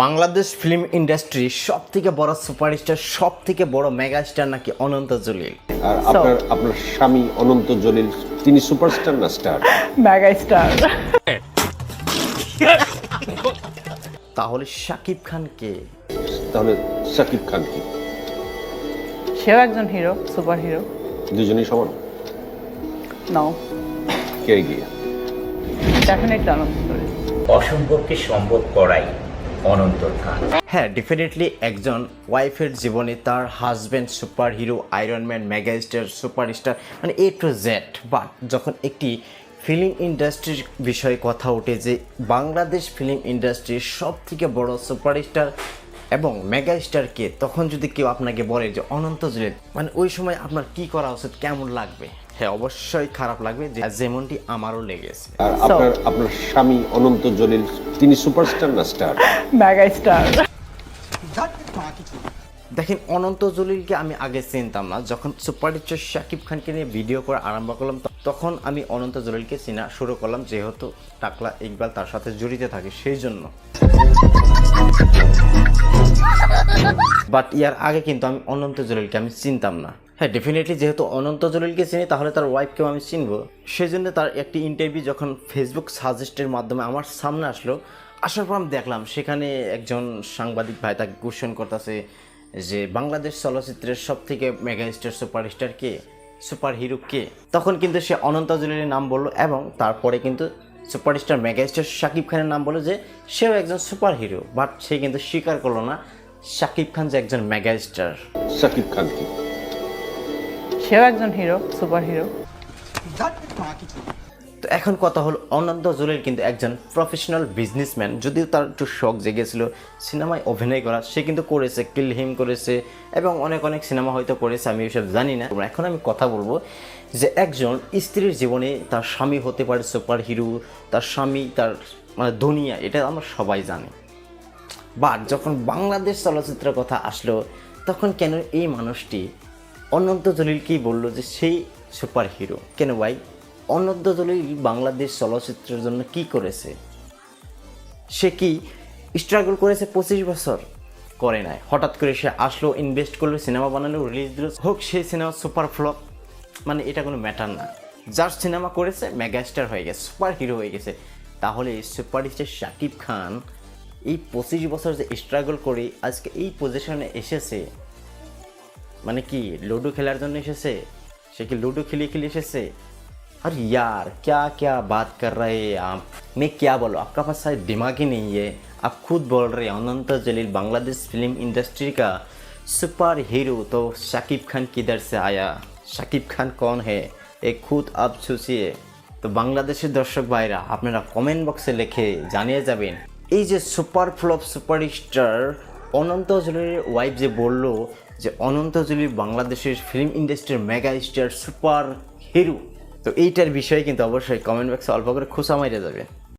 Bangladesh film industry সব থেকে বড় সুপারস্টার সব থেকে বড় মেগা স্টার নাকি অনন্ত জলিল? আর আপনার আপনার স্বামী অনন্ত জলিল তিনি সুপারস্টার না স্টার মেগা স্টার তাহলে শাকিব খান কে? তাহলে শাকিব খান কি? সেও একজন হিরো সুপার হিরো দুজনেই সমান? নাও কে গিয়ে ডেফিনেটলি আনন্দ করি অসম্ভবকে সম্ভব করাই অনন্ত ধান হ্যাঁ ডেফিনেটলি একজন ওয়াইফের জীবনে তার husband super hero iron man mega star super star মানে এ টু জেড বাট যখন একটি ফিল্ম ইন্ডাস্ট্রির বিষয়ে কথা ওঠে যে বাংলাদেশ ফিল্ম ইন্ডাস্ট্রির সব থেকে বড় সুপারস্টার এবং মেগা স্টারকে তখন যদি কেউ আপনাকে বলে যে অনন্ত জলিল মানে ওই সময় আপনার কি করা উচিত, কেমন লাগবে? হ্যাঁ অবশ্যই খারাপ লাগবে যেমনটি আমারও লেগেছে। আর আপনার আপনার স্বামী অনন্ত জলিল তিনি সুপারস্টার না স্টার? মেগা স্টার দেখেন অনন্ত জলিলকে আমি আগে চিনতাম না। যখন সুপারস্টার শাকিব খানকে নিয়ে ভিডিও করা আরম্ভ করলাম তখন আমি অনন্ত জলিলকে চিনা শুরু করলাম যেহেতু টাকলা ইকবাল তার সাথে জড়িত থাকে সেই জন্য বাট ইয়ার আগে কিন্তু আমি অনন্ত জলিলকে আমি চিনতাম না। হ্যাঁ ডেফিনেটলি যেহেতু অনন্ত জলিলকে চিনি, তাহলে তার ওয়াইফকেও আমি চিনবো। সেই জন্য তার একটি ইন্টারভিউ যখন ফেসবুক সাজেস্টের মাধ্যমে আমার সামনে আসলো, আসার পর আমি দেখলাম সেখানে একজন সাংবাদিক ভাই তাকে কোশ্চেন করতেছে যে, বাংলাদেশ চলচ্চিত্রের সব থেকে মেগা স্টার সুপারস্টার কে? সুপার হিরো কে? তখন কিন্তু সে অনন্ত জলিলের নাম বলল এবং তারপরে কিন্তু সুপারস্টার মেগা স্টার শাকিব খানের নাম বলল যে, সেও একজন সুপার হিরো বাট সে কিন্তু স্বীকার করল না, শাকিব খান যে একজন মেগা স্টার শাকিব খান কি? সেও একজন হিরো সুপার হিরো তো এখন কথা হলো অনন্ত জলিল কিন্তু একজন প্রফেশনাল বিজনেসম্যান যদিও তার একটু শখ জেগেছিল সিনেমায় অভিনয় করা, সে কিন্তু করেছে কিল হিম করেছে, এবং অনেক অনেক সিনেমা হয়তো করেছে, আমি এসব জানি না। এখন আমি কথা বলব যে একজন স্ত্রীর জীবনে তার স্বামী হতে পারে সুপার হিরো তার স্বামী, তার মানে দুনিয়া, এটা আমরা সবাই জানি। বাট যখন বাংলাদেশ চলচ্চিত্রের কথা আসলো, তখন কেন এই মানুষটি অনন্ত জলিলকেই বলল যে সেই সুপার হিরো কেন ভাই? অনন্ত জলিল বাংলাদেশ চলচ্চিত্রের জন্য কি করেছে? সে কি স্ট্রাগল করেছে পঁচিশ বছর? করে নাই। হঠাৎ করে সে আসলো ইনভেস্ট করল সিনেমা বানালো রিলিজ দিল, হোক সেই সিনেমা সুপার ফ্লপ মানে এটা কোনো ম্যাটার না। যার সিনেমা করেছে মেগাস্টার হয়ে গেছে সুপার হিরো হয়ে গেছে। তাহলে সুপার স্টার শাকিব খান এই পঁচিশ বছর যে স্ট্রাগল করে আজকে এই পজিশনে এসেছে মানে কি লুডো খেলার জন্য এসেছে সে কি লুডো খেলিয়ে খেলিয়ে এসেছে अरे यार क्या क्या बात कर रहे हैं आप मैं क्या बोलूँ आपका पास शायद दिमाग ही नहीं है आप खुद बोल रहे हैं अनंत जलील बांग्लादेश फिल्म इंडस्ट्री का सुपर हीरो तो शाकिब खान किधर से आया शाकिब खान कौन है एक खुद आप सोचिए তো বাংলাদেশের দর্শক ভাইরা আপনারা কমেন্ট বক্সে লিখে জানিয়ে যাবেন এই যে super flop super star Ananta জলিলের wife যে বলল যে অনন্ত জলিল বাংলাদেশের ফিল্ম ইন্ডাস্ট্রির মেগা স্টার সুপার হিরো তো এইটার বিষয়ে কিন্তু অবশ্যই কমেন্ট বক্সে অল্প করে খোঁচা মাইরে যাবে।